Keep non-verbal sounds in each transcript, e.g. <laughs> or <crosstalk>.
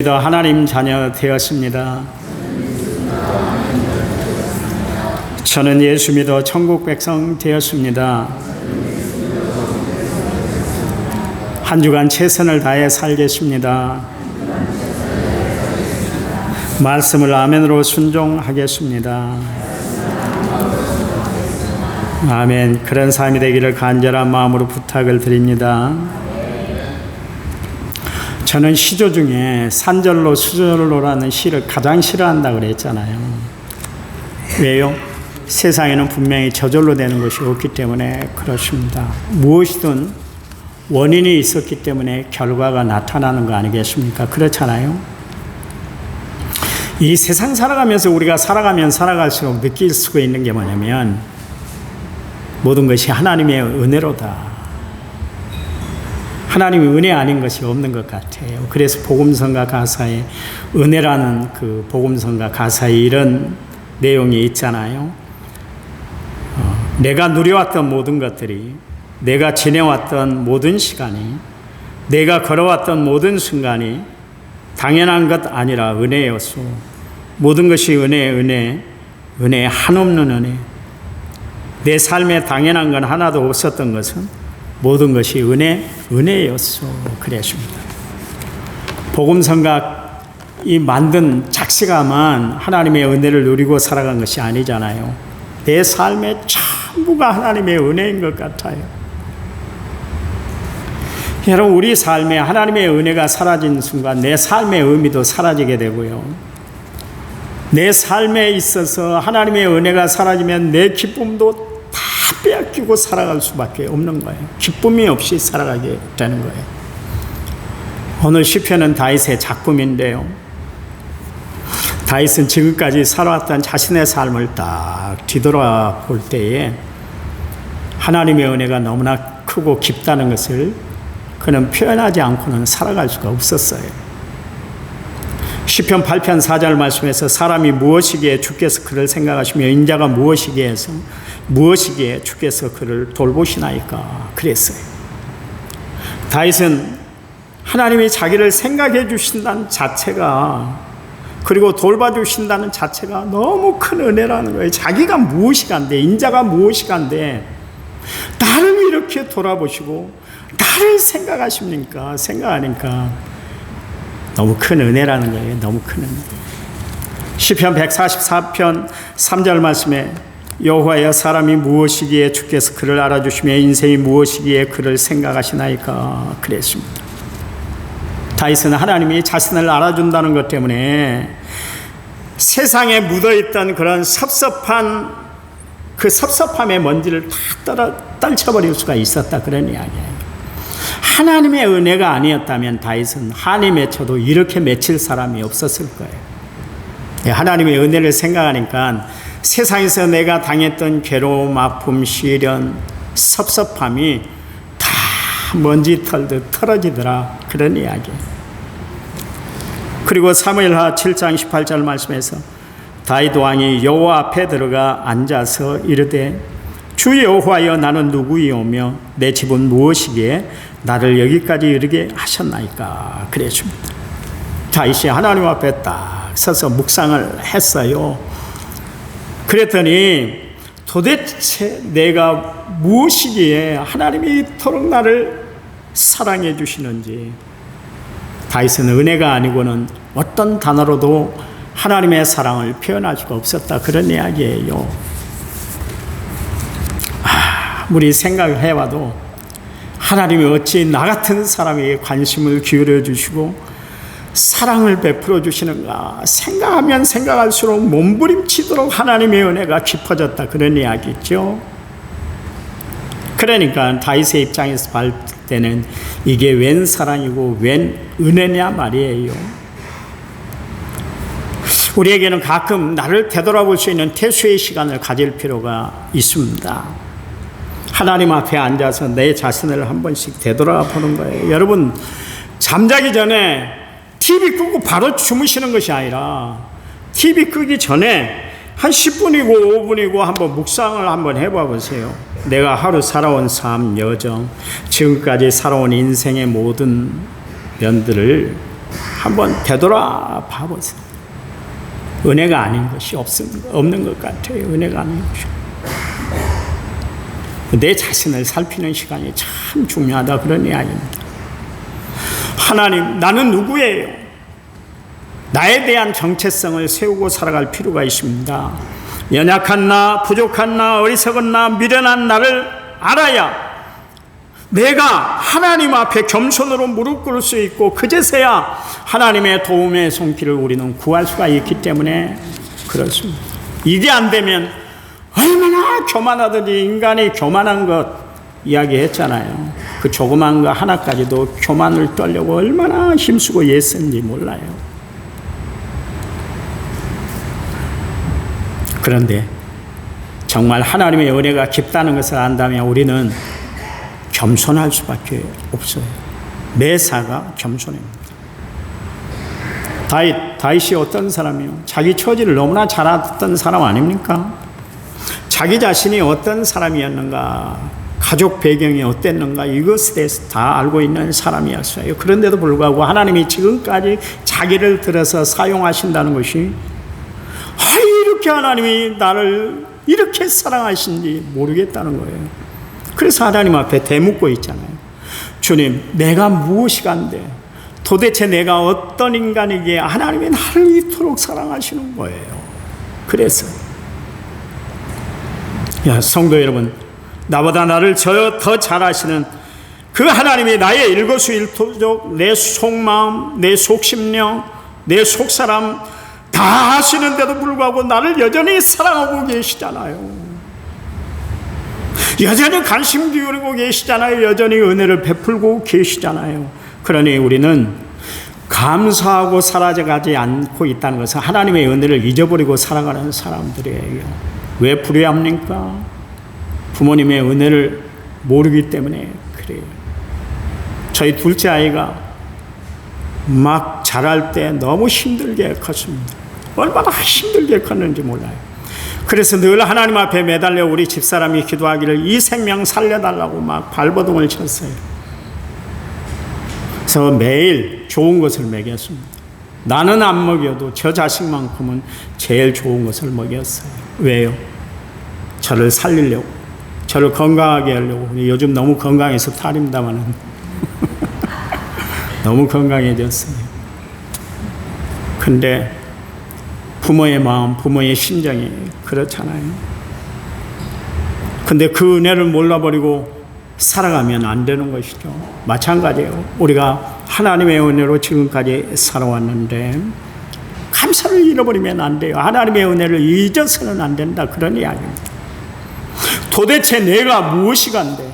믿어 하나님 자녀 되었습니다. 저는 예수 믿어 천국 백성 되었습니다. 한 주간 최선을 다해 살겠습니다. 말씀을 아멘으로 순종하겠습니다. 아멘. 그런 삶이 되기를 간절한 마음으로 부탁을 드립니다. 저는 시조 중에 산절로 수절로라는 시를 가장 싫어한다 그랬잖아요. 왜요? 세상에는 분명히 저절로 되는 것이 없기 때문에 그렇습니다. 무엇이든 원인이 있었기 때문에 결과가 나타나는 거 아니겠습니까? 그렇잖아요. 이 세상 살아가면서 우리가 살아가면 살아갈수록 느낄 수가 있는 게 뭐냐면 모든 것이 하나님의 은혜로다. 하나님의 은혜 아닌 것이 없는 것 같아요. 그래서 복음성가 가사에 은혜라는 그 복음성가 가사에 이런 내용이 있잖아요. 어, 내가 누려왔던 모든 것들이 내가 지내왔던 모든 시간이 내가 걸어왔던 모든 순간이 당연한 것 아니라 은혜였소. 모든 것이 은혜, 은혜, 은혜, 한없는 은혜. 내 삶에 당연한 건 하나도 없었던 것은 모든 것이 은혜, 은혜였소. 그랬습니다. 복음성가 이 만든 작시가만 하나님의 은혜를 누리고 살아간 것이 아니잖아요. 내 삶의 전부가 하나님의 은혜인 것 같아요. 여러분, 우리 삶에 하나님의 은혜가 사라진 순간 내 삶의 의미도 사라지게 되고요. 내 삶에 있어서 하나님의 은혜가 사라지면 내 기쁨도 다 빼앗기고 살아갈 수밖에 없는 거예요. 기쁨이 없이 살아가게 되는 거예요. 오늘 시편은 다윗의 작품인데요. 다윗은 지금까지 살아왔던 자신의 삶을 딱 뒤돌아볼 때에 하나님의 은혜가 너무나 크고 깊다는 것을 그는 표현하지 않고는 살아갈 수가 없었어요. 시편 8편 4절 말씀에서 사람이 무엇이기에 주께서 그를 생각하시며 인자가 무엇이기에 무엇이기에 주께서 그를 돌보시나이까 그랬어요. 다윗은 하나님이 자기를 생각해 주신다는 자체가 그리고 돌봐 주신다는 자체가 너무 큰 은혜라는 거예요. 자기가 무엇이 간데, 인자가 무엇이 간데, 나를 이렇게 돌아보시고, 나를 생각하십니까? 생각하니까 너무 큰 은혜라는 거예요. 너무 큰 은혜. 시편 144편 3절 말씀에 여호와여 사람이 무엇이기에 주께서 그를 알아주시며 인생이 무엇이기에 그를 생각하시나이까 그랬습니다. 다윗은 하나님이 자신을 알아준다는 것 때문에 세상에 묻어있던 그런 섭섭한 그 섭섭함의 먼지를 다 떨어, 떨쳐버릴 수가 있었다 그런 이야기예요. 하나님의 은혜가 아니었다면 다윗은 한이 맺혀도 이렇게 맺힐 사람이 없었을 거예요. 예, 하나님의 은혜를 생각하니까 세상에서 내가 당했던 괴로움, 아픔, 시련, 섭섭함이 다 먼지 털듯 털어지더라. 그런 이야기. 그리고 사무엘하 7장 18절 말씀에서 다윗 왕이 여호와 앞에 들어가 앉아서 이르되 주 여호와여 나는 누구이오며 내 집은 무엇이기에 나를 여기까지 이르게 하셨나이까 그랬습니다. 다윗이 하나님 앞에 딱 서서 묵상을 했어요. 그랬더니 도대체 내가 무엇이기에 하나님이 이토록 나를 사랑해 주시는지 다윗은 은혜가 아니고는 어떤 단어로도 하나님의 사랑을 표현할 수가 없었다 그런 이야기예요. 아무리 생각을 해봐도 하나님이 어찌 나 같은 사람에게 관심을 기울여 주시고 사랑을 베풀어 주시는가 생각하면 생각할수록 몸부림치도록 하나님의 은혜가 깊어졌다 그런 이야기죠. 그러니까 다윗의 입장에서 볼 때는 이게 웬 사랑이고 웬 은혜냐 말이에요. 우리에게는 가끔 나를 되돌아볼 수 있는 태수의 시간을 가질 필요가 있습니다. 하나님 앞에 앉아서 내 자신을 한 번씩 되돌아보는 거예요. 여러분, 잠자기 전에 TV 끄고 바로 주무시는 것이 아니라 TV 끄기 전에 한 10분이고 5분이고 한번 묵상을 한번 해봐 보세요. 내가 하루 살아온 삶, 여정, 지금까지 살아온 인생의 모든 면들을 한번 되돌아 봐 보세요. 은혜가 아닌 것이 없음, 없는 것 같아요. 은혜가 아닌 것이. 내 자신을 살피는 시간이 참 중요하다 그런 이야기입니다. 하나님, 나는 누구예요? 나에 대한 정체성을 세우고 살아갈 필요가 있습니다. 연약한 나, 부족한 나, 어리석은 나, 미련한 나를 알아야 내가 하나님 앞에 겸손으로 무릎 꿇을 수 있고 그제서야 하나님의 도움의 손길을 우리는 구할 수가 있기 때문에 그렇습니다. 이게 안 되면 얼마나 교만하든지 인간이 교만한 것 이야기했잖아요. 그 조그만 거 하나까지도 교만을 떨려고 얼마나 힘쓰고 애쓴지 몰라요. 그런데 정말 하나님의 은혜가 깊다는 것을 안다면 우리는 겸손할 수밖에 없어요. 매사가 겸손입니다. 다윗, 다윗이 어떤 사람이요? 자기 처지를 너무나 잘 알았던 사람 아닙니까? 자기 자신이 어떤 사람이었는가, 가족 배경이 어땠는가, 이것에 대해서 다 알고 있는 사람이었어요. 그런데도 불구하고 하나님이 지금까지 자기를 들어서 사용하신다는 것이, 아, 이렇게 하나님이 나를 이렇게 사랑하신지 모르겠다는 거예요. 그래서 하나님 앞에 대묻고 있잖아요. 주님, 내가 무엇이 간데 도대체 내가 어떤 인간이기에 하나님이 나를 이토록 사랑하시는 거예요. 그래서 야 성도 여러분, 나보다 나를 더 잘하시는 그 하나님이 나의 일거수일투족, 내 속마음, 내 속심령, 내 속사람 다 아시는데도 불구하고 나를 여전히 사랑하고 계시잖아요. 여전히 관심 기울이고 계시잖아요. 여전히 은혜를 베풀고 계시잖아요. 그러니 우리는 감사하고 사라져가지 않고 있다는 것은 하나님의 은혜를 잊어버리고 살아가는 사람들이에요. 왜 불의합니까? 부모님의 은혜를 모르기 때문에 그래요. 저희 둘째 아이가 막 자랄 때 너무 힘들게 컸습니다. 얼마나 힘들게 컸는지 몰라요. 그래서 늘 하나님 앞에 매달려 우리 집사람이 기도하기를 이 생명 살려달라고 막 발버둥을 쳤어요. 그래서 매일 좋은 것을 먹였습니다. 나는 안 먹여도 저 자식만큼은 제일 좋은 것을 먹였어요. 왜요? 저를 살리려고. 저를 건강하게 하려고. 요즘 너무 건강해서 탈입니다만은. <laughs> 너무 건강해졌어요. 근데 부모의 마음, 부모의 심정이 그렇잖아요. 근데 그 은혜를 몰라버리고 살아가면 안 되는 것이죠. 마찬가지예요. 우리가 하나님의 은혜로 지금까지 살아왔는데 감사를 잃어버리면 안 돼요. 하나님의 은혜를 잊어서는 안 된다. 그런 이야기입니다. 도대체 내가 무엇이 간대?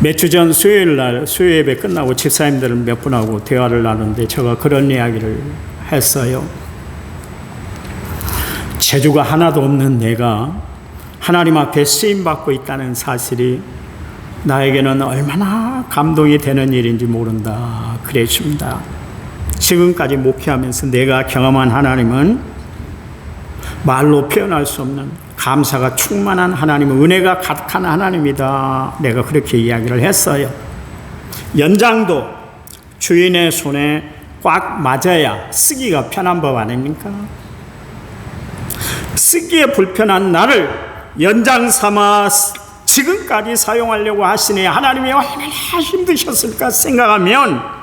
몇주 전 수요일 날 수요 예배 끝나고 집사님들 몇 분하고 대화를 나누는데 제가 그런 이야기를 했어요. 재주가 하나도 없는 내가 하나님 앞에 쓰임 받고 있다는 사실이 나에게는 얼마나 감동이 되는 일인지 모른다. 그랬습니다. 지금까지 목회하면서 내가 경험한 하나님은 말로 표현할 수 없는 감사가 충만한 하나님, 은혜가 가득한 하나님이다. 내가 그렇게 이야기를 했어요. 연장도 주인의 손에 꽉 맞아야 쓰기가 편한 법 아닙니까? 쓰기에 불편한 나를 연장 삼아 지금까지 사용하려고 하시니 하나님이 얼마나 힘드셨을까 생각하면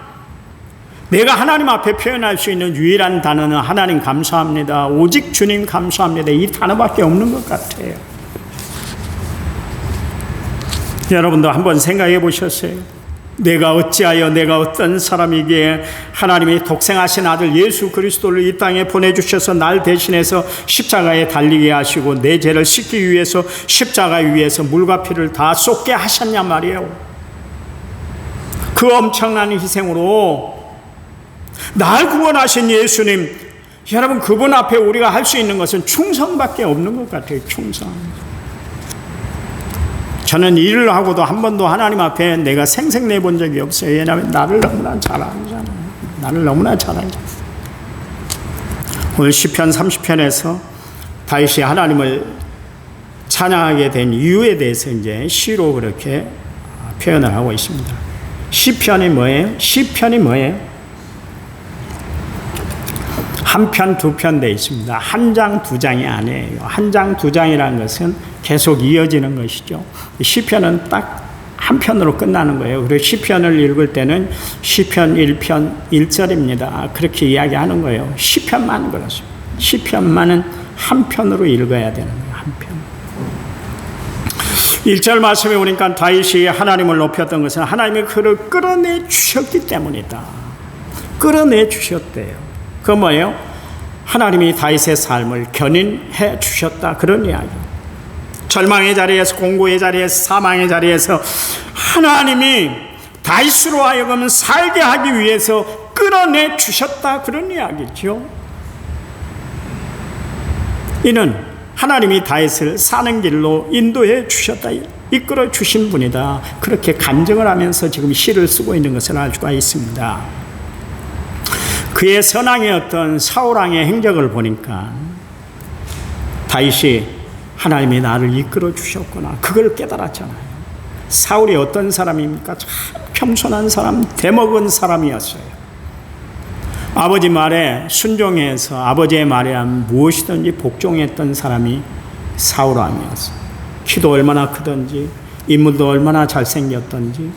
내가 하나님 앞에 표현할 수 있는 유일한 단어는 하나님 감사합니다. 오직 주님 감사합니다. 이 단어밖에 없는 것 같아요. 여러분도 한번 생각해 보셨어요? 내가 어찌하여 내가 어떤 사람이기에 하나님이 독생하신 아들 예수 그리스도를 이 땅에 보내주셔서 날 대신해서 십자가에 달리게 하시고 내 죄를 씻기 위해서 십자가 위에서 물과 피를 다 쏟게 하셨냐 말이에요. 그 엄청난 희생으로 날 구원하신 예수님, 여러분 그분 앞에 우리가 할 수 있는 것은 충성밖에 없는 것 같아요. 충성. 저는 일을 하고도 한 번도 하나님 앞에 내가 생색내 본 적이 없어요. 왜냐하면 나를 너무나 잘 알잖아요. 나를 너무나 잘 알죠. 오늘 시편 30편에서 다윗이 하나님을 찬양하게 된 이유에 대해서 이제 시로 그렇게 표현을 하고 있습니다. 시편이 뭐예요? 시편이 뭐예요? 한 편, 두 편 돼 있습니다. 한 장, 두 장이 아니에요. 한 장, 두 장이라는 것은 계속 이어지는 것이죠. 시편은 딱 한 편으로 끝나는 거예요. 그리고 시편을 읽을 때는 시편 1편 1절입니다. 그렇게 이야기하는 거예요. 시편만 그렇습니다. 시편만은 한 편으로 읽어야 되는 거예요. 한 편. 1절 말씀에 보니까 다윗이 하나님을 높였던 것은 하나님이 그를 끌어내 주셨기 때문이다. 끌어내 주셨대요. 그 뭐예요? 하나님이 다윗의 삶을 견인해 주셨다. 그런 이야기. 절망의 자리에서 공고의 자리에서 사망의 자리에서 하나님이 다윗으로 하여금 살게 하기 위해서 끌어내 주셨다. 그런 이야기죠. 이는 하나님이 다윗을 사는 길로 인도해 주셨다. 이끌어 주신 분이다. 그렇게 간증을 하면서 지금 시를 쓰고 있는 것을 알 수가 있습니다. 그의 선왕의 어떤 사울왕의 행적을 보니까 다윗이 하나님이 나를 이끌어 주셨구나. 그걸 깨달았잖아요. 사울이 어떤 사람입니까? 참 겸손한 사람, 대먹은 사람이었어요. 아버지 말에 순종해서 아버지의 말에 한 무엇이든지 복종했던 사람이 사울왕이었어요. 키도 얼마나 크든지 인물도 얼마나 잘생겼던지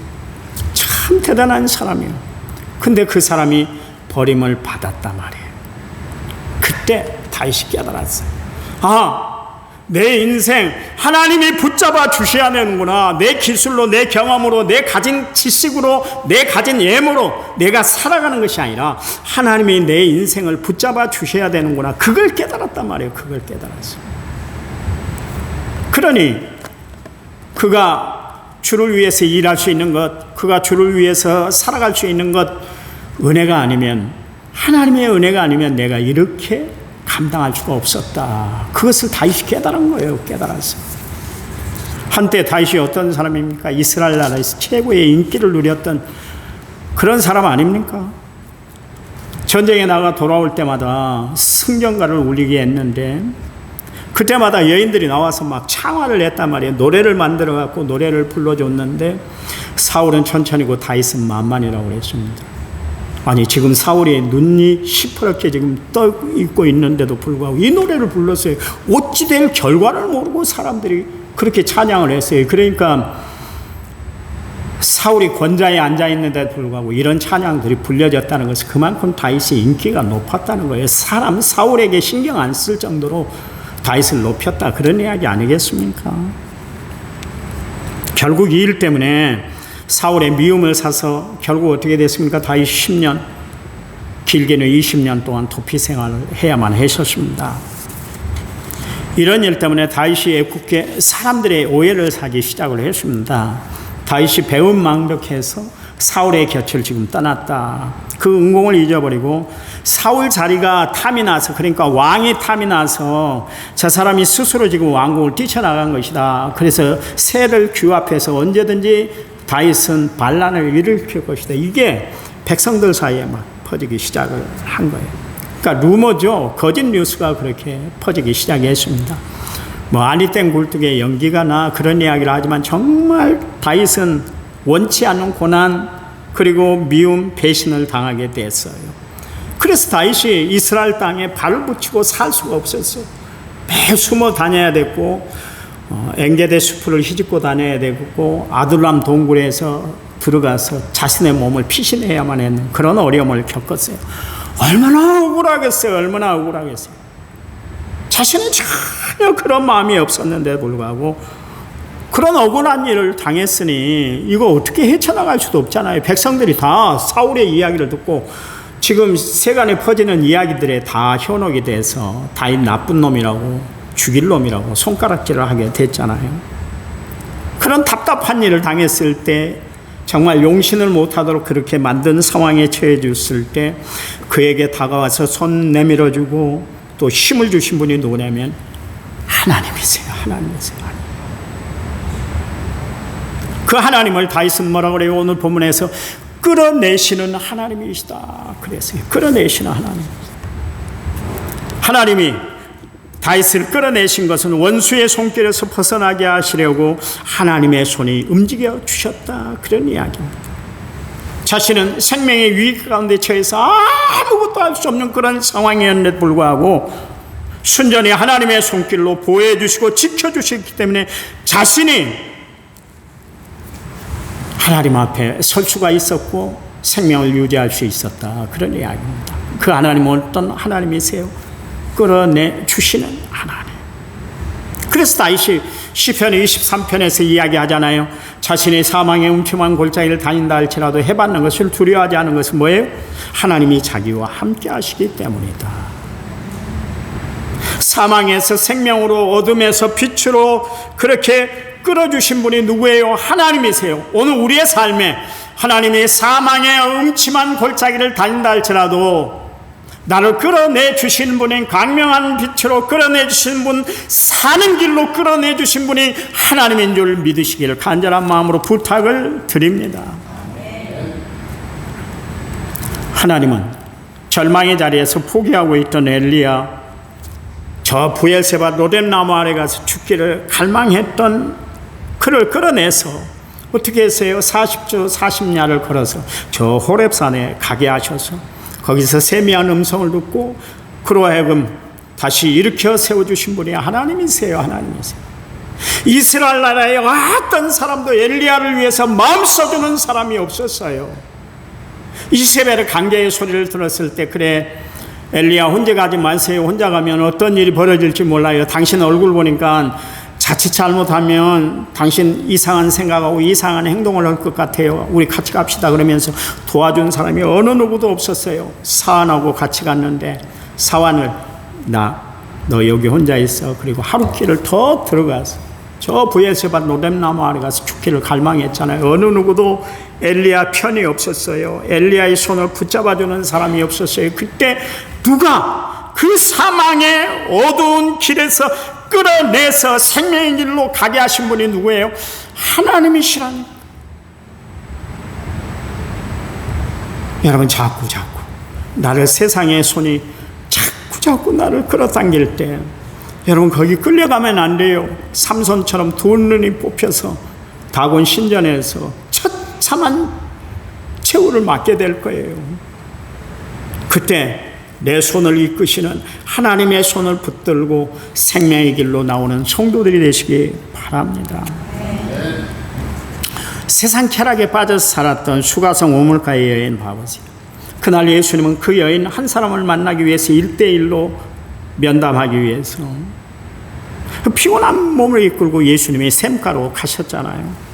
참 대단한 사람이에요. 근데 그 사람이 버림을 받았단 말이에요. 그때 다시 깨달았어요. 아, 내 인생 하나님이 붙잡아 주셔야 되는구나. 내 기술로, 내 경험으로, 내 가진 지식으로, 내 가진 예모로 내가 살아가는 것이 아니라 하나님이 내 인생을 붙잡아 주셔야 되는구나. 그걸 깨달았단 말이에요. 그걸 깨달았어요. 그러니 그가 주를 위해서 일할 수 있는 것, 그가 주를 위해서 살아갈 수 있는 것, 은혜가 아니면 하나님의 은혜가 아니면 내가 이렇게 감당할 수가 없었다. 그것을 다윗이 깨달은 거예요. 깨달았어. 한때 다윗이 어떤 사람입니까? 이스라엘 나라에서 최고의 인기를 누렸던 그런 사람 아닙니까? 전쟁에 나가 돌아올 때마다 승전가를 울리게 했는데 그때마다 여인들이 나와서 막 창화를 냈단 말이에요. 노래를 만들어 갖고 노래를 불러줬는데 사울은 천천히고 다윗은 만만이라고 그랬습니다. 아니 지금 사울이 눈이 시퍼렇게 지금 떠 있고 있는데도 불구하고 이 노래를 불렀어요. 어찌 될 결과를 모르고 사람들이 그렇게 찬양을 했어요. 그러니까 사울이 권좌에 앉아 있는데도 불구하고 이런 찬양들이 불려졌다는 것은 그만큼 다윗의 인기가 높았다는 거예요. 사람 사울에게 신경 안 쓸 정도로 다윗을 높였다 그런 이야기 아니겠습니까? 결국 이 일 때문에 사울의 미움을 사서 결국 어떻게 됐습니까? 다윗 10년, 길게는 20년 동안 도피 생활을 해야만 했었습니다. 이런 일 때문에 다윗이 애국게 사람들의 오해를 사기 시작을 했습니다. 다윗이 배운 망덕해서 사울의 곁을 지금 떠났다. 그 은공을 잊어버리고 사울 자리가 탐이 나서 그러니까 왕이 탐이 나서 저 사람이 스스로 지금 왕궁을 뛰쳐나간 것이다. 그래서 새를 규합해서 언제든지 다윗은 반란을 일으킬 것이다. 이게 백성들 사이에 막 퍼지기 시작을 한 거예요. 그러니까 루머죠. 거짓 뉴스가 그렇게 퍼지기 시작했습니다. 뭐 아니땐 굴뚝에 연기가 나 그런 이야기를 하지만 정말 다윗은 원치 않는 고난 그리고 미움 배신을 당하게 됐어요. 그래서 다윗이 이스라엘 땅에 발을 붙이고 살 수가 없었어요. 매 숨어 다녀야 됐고 어, 엥게데 숲을 휘집고 다녀야 되고 아둘람 동굴에서 들어가서 자신의 몸을 피신해야만 했는 그런 어려움을 겪었어요. 얼마나 억울하겠어요. 얼마나 억울하겠어요. 자신은 전혀 그런 마음이 없었는데 불구하고 그런 억울한 일을 당했으니 이거 어떻게 헤쳐나갈 수도 없잖아요. 백성들이 다 사울의 이야기를 듣고 지금 세간에 퍼지는 이야기들에 다 현혹이 돼서 다인 나쁜 놈이라고 죽일 놈이라고 손가락질을 하게 됐잖아요. 그런 답답한 일을 당했을 때 정말 용신을 못하도록 그렇게 만든 상황에 처해졌을 때 그에게 다가와서 손 내밀어 주고 또 힘을 주신 분이 누구냐면 하나님이세요. 하나님이세요. 그 하나님을 다윗은 뭐라고 그래요? 오늘 본문에서 끌어내시는 하나님이시다. 그랬어요. 끌어내시는 하나님. 하나님이 다윗을 끌어내신 것은 원수의 손길에서 벗어나게 하시려고 하나님의 손이 움직여 주셨다. 그런 이야기입니다. 자신은 생명의 위기 가운데 처해서 아무것도 할 수 없는 그런 상황이었는데 불구하고 순전히 하나님의 손길로 보호해 주시고 지켜 주셨기 때문에 자신이 하나님 앞에 설 수가 있었고 생명을 유지할 수 있었다. 그런 이야기입니다. 그 하나님은 어떤 하나님이세요? 끌어내 주시는 하나님. 그래서 다시 시편 23편에서 이야기하잖아요. 자신의 사망의 음침한 골짜기를 다닌다 할지라도 해받는 것을 두려워하지 않은 것은 뭐예요? 하나님이 자기와 함께 하시기 때문이다. 사망에서 생명으로 어둠에서 빛으로 그렇게 끌어주신 분이 누구예요? 하나님이세요. 오늘 우리의 삶에 하나님이 사망의 음침한 골짜기를 다닌다 할지라도 나를 끌어내 주신 분인 광명한 빛으로 끌어내 주신 분, 사는 길로 끌어내 주신 분이 하나님인 줄 믿으시기를 간절한 마음으로 부탁을 드립니다. 하나님은 절망의 자리에서 포기하고 있던 엘리야, 저 부엘세바 로뎀나무 아래 가서 죽기를 갈망했던 그를 끌어내서 어떻게 했어요? 40주 40야를 걸어서 저 호렙산에 가게 하셔서 거기서 세미한 음성을 듣고 그로 하여금 다시 일으켜 세워주신 분이 하나님이세요. 하나님이세요. 이스라엘 나라에 어떤 사람도 엘리야를 위해서 마음 써주는 사람이 없었어요. 이세벨의 강제의 소리를 들었을 때 그래 엘리야 혼자 가지 마세요. 혼자 가면 어떤 일이 벌어질지 몰라요. 당신 얼굴 보니까 자칫 잘못하면 당신 이상한 생각하고 이상한 행동을 할 것 같아요. 우리 같이 갑시다. 그러면서 도와준 사람이 어느 누구도 없었어요. 사환하고 같이 갔는데 사환을 나, 너 여기 혼자 있어. 그리고 하루 길을 더 들어가서 저 부에세바 노뎀나무 아래 가서 죽기를 갈망했잖아요. 어느 누구도 엘리야 편이 없었어요. 엘리야의 손을 붙잡아주는 사람이 없었어요. 그때 누가 그 사망의 어두운 길에서 끌어내서 생명의 길로 가게 하신 분이 누구예요? 하나님이시라니. 여러분 자꾸 자꾸 나를 세상의 손이 자꾸 자꾸 나를 끌어당길 때 여러분 거기 끌려가면 안 돼요. 삼손처럼 두 눈이 뽑혀서 다곤 신전에서 처참한 최후를 맞게 될 거예요. 그때 내 손을 이끄시는 하나님의 손을 붙들고 생명의 길로 나오는 성도들이 되시기 바랍니다. 세상 쾌락에 빠져 살았던 수가성 오물가의 여인 봐보세요. 그날 예수님은 그 여인 한 사람을 만나기 위해서 일대일로 면담하기 위해서 그 피곤한 몸을 이끌고 예수님이 샘가로 가셨잖아요.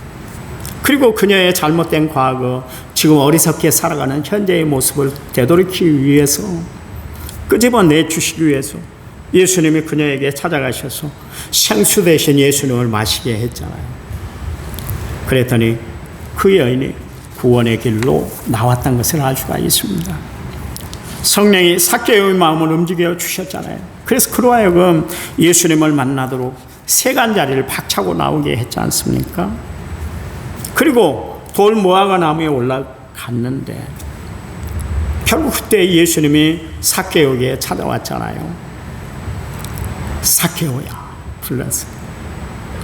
그리고 그녀의 잘못된 과거, 지금 어리석게 살아가는 현재의 모습을 되돌이키기 위해서 끄집어내 주시기 위해서 예수님이 그녀에게 찾아가셔서 생수 대신 예수님을 마시게 했잖아요. 그랬더니 그 여인이 구원의 길로 나왔던 것을 알 수가 있습니다. 성령이 사개의 마음을 움직여 주셨잖아요. 그래서 그로 하여금 예수님을 만나도록 세간 자리를 박차고 나오게 했지 않습니까? 그리고 돌 모아가 나무에 올라갔는데 결국 그때 예수님이 사케오에게 찾아왔잖아요. 사케오야 불렀어.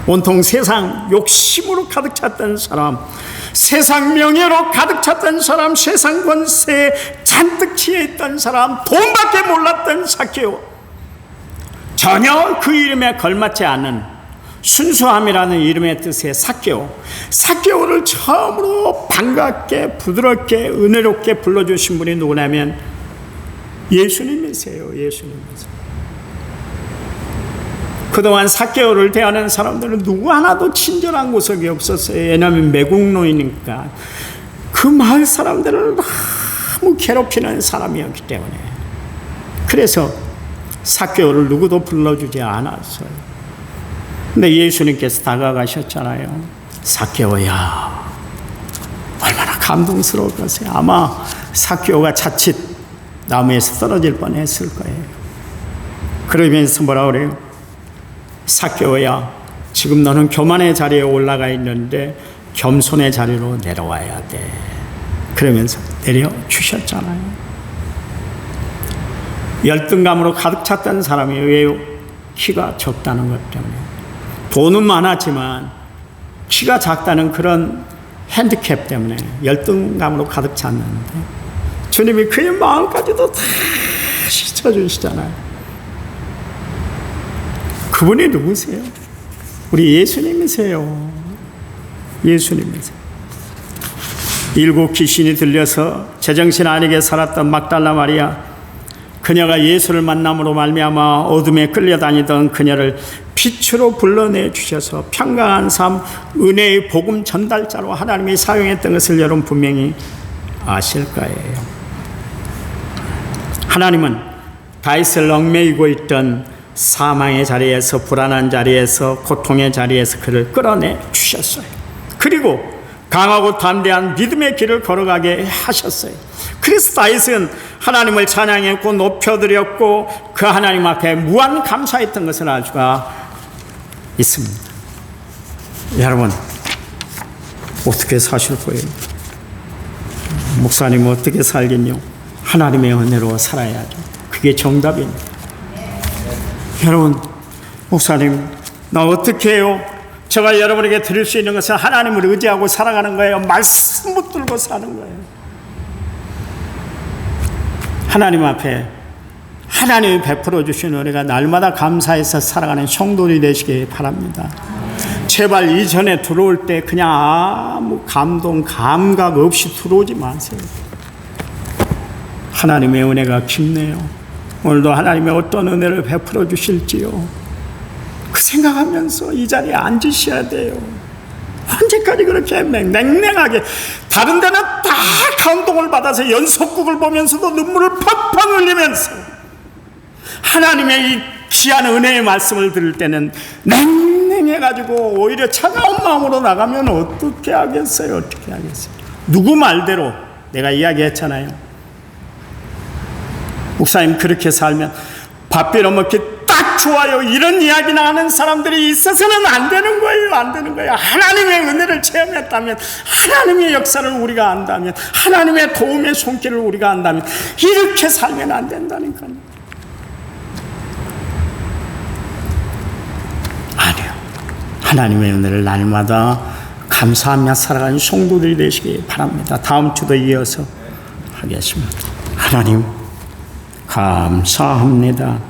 온통 세상 욕심으로 가득 찼던 사람, 세상 명예로 가득 찼던 사람, 세상 권세에 잔뜩 취해 있던 사람, 돈밖에 몰랐던 사케오. 전혀 그 이름에 걸맞지 않은 순수함이라는 이름의 뜻의 사케오. 사케오를 처음으로 반갑게, 부드럽게, 은혜롭게 불러주신 분이 누구냐면 예수님이세요. 예수님이세요. 그동안 사케오를 대하는 사람들은 누구 하나도 친절한 구석이 없었어요. 왜냐하면 매국노이니까 그 마을 사람들을 너무 괴롭히는 사람이었기 때문에 그래서 사케오를 누구도 불러주지 않았어요. 근데 예수님께서 다가가셨잖아요. 사케오야 얼마나 감동스러울 것이에요. 아마 사케오가 자칫 나무에서 떨어질 뻔했을 거예요. 그러면서 뭐라 그래요? 사케오야, 지금 너는 교만의 자리에 올라가 있는데 겸손의 자리로 내려와야 돼. 그러면서 내려 주셨잖아요. 열등감으로 가득 찼던 사람이 왜요? 키가 적다는 것 때문에. 돈은 많았지만 키가 작다는 그런 핸디캡 때문에 열등감으로 가득 찼는데 주님이 그의 마음까지도 다 씻어주시잖아요. 그분이 누구세요? 우리 예수님이세요. 예수님이세요. 일곱 귀신이 들려서 제정신 아니게 살았던 막달라 마리아 그녀가 예수를 만남으로 말미암아 어둠에 끌려다니던 그녀를 빛으로 불러내 주셔서 평강한 삶 은혜의 복음 전달자로 하나님이 사용했던 것을 여러분 분명히 아실 거예요. 하나님은 다윗을 얽매이고 있던 사망의 자리에서 불안한 자리에서 고통의 자리에서 그를 끌어내 주셨어요. 그리고 강하고 담대한 믿음의 길을 걸어가게 하셨어요. 그래서 다윗은 하나님을 찬양했고 높여드렸고 그 하나님 앞에 무한 감사했던 것을 알 수가 있습니다. 여러분 어떻게 사실 거예요? 목사님 어떻게 살겠뇨? 하나님의 은혜로 살아야죠. 그게 정답입니다. 여러분, 목사님, 나 어떻게 해요? 제가 여러분에게 드릴 수 있는 것은 하나님을 의지하고 살아가는 거예요. 말씀 붙들고 사는 거예요. 하나님 앞에 하나님이 베풀어 주신 은혜가 날마다 감사해서 살아가는 성도들이 되시기 바랍니다. 제발 이전에 들어올 때 그냥 아무 감동, 감각 없이 들어오지 마세요. 하나님의 은혜가 깊네요. 오늘도 하나님의 어떤 은혜를 베풀어 주실지요. 그 생각하면서 이 자리에 앉으셔야 돼요. 언제까지 그렇게 맹- 냉랭하게 다른 데는 다 감동을 받아서 연속극을 보면서도 눈물을 펑펑 흘리면서 하나님의 이 귀한 은혜의 말씀을 들을 때는 냉랭해가지고 오히려 차가운 마음으로 나가면 어떻게 하겠어요? 어떻게 하겠어요? 누구 말대로 내가 이야기했잖아요. 목사님 그렇게 살면 밥 빌어 먹기 딱 좋아요. 이런 이야기 나가는 사람들이 있어서는 안 되는 거예요. 안 되는 거예요. 하나님의 은혜를 체험했다면, 하나님의 역사를 우리가 안다면, 하나님의 도움의 손길을 우리가 안다면, 이렇게 살면 안 된다니까요. 아니요. 하나님의 은혜를 날마다 감사하며 살아가는 성도들이 되시기 바랍니다. 다음 주도 이어서 하겠습니다. 하나님, 감사합니다.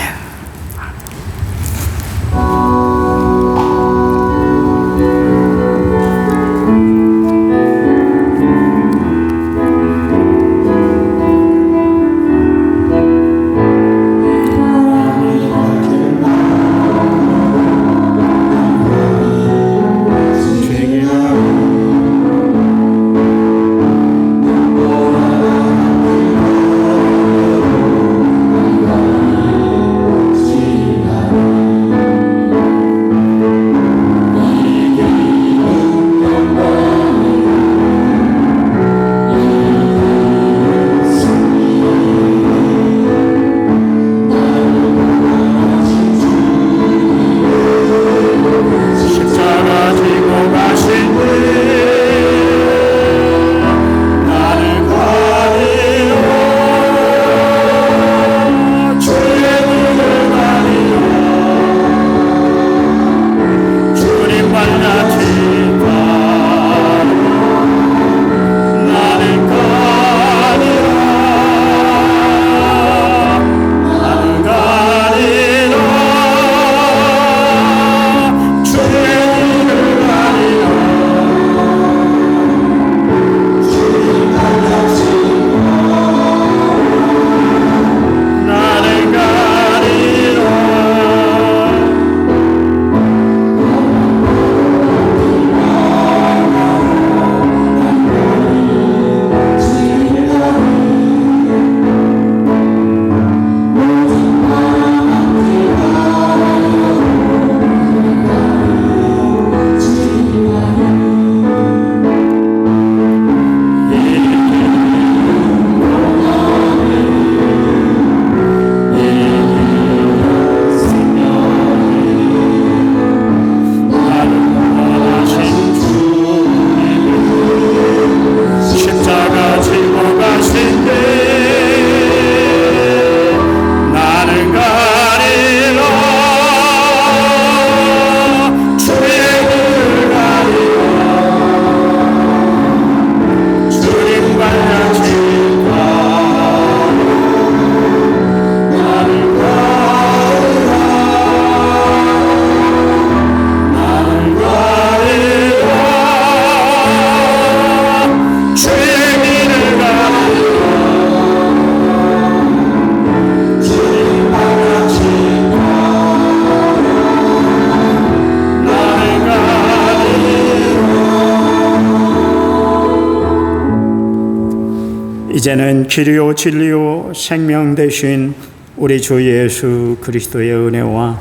이제는 길이요 진리요 생명 되신 우리 주 예수 그리스도의 은혜와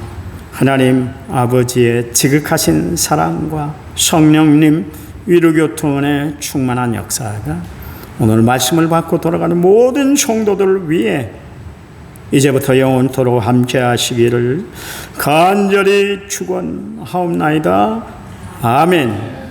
하나님 아버지의 지극하신 사랑과 성령님 위로교통원의 충만한 역사가 오늘 말씀을 받고 돌아가는 모든 성도들 위해 이제부터 영원토록 함께 하시기를 간절히 축원하옵나이다. 아멘.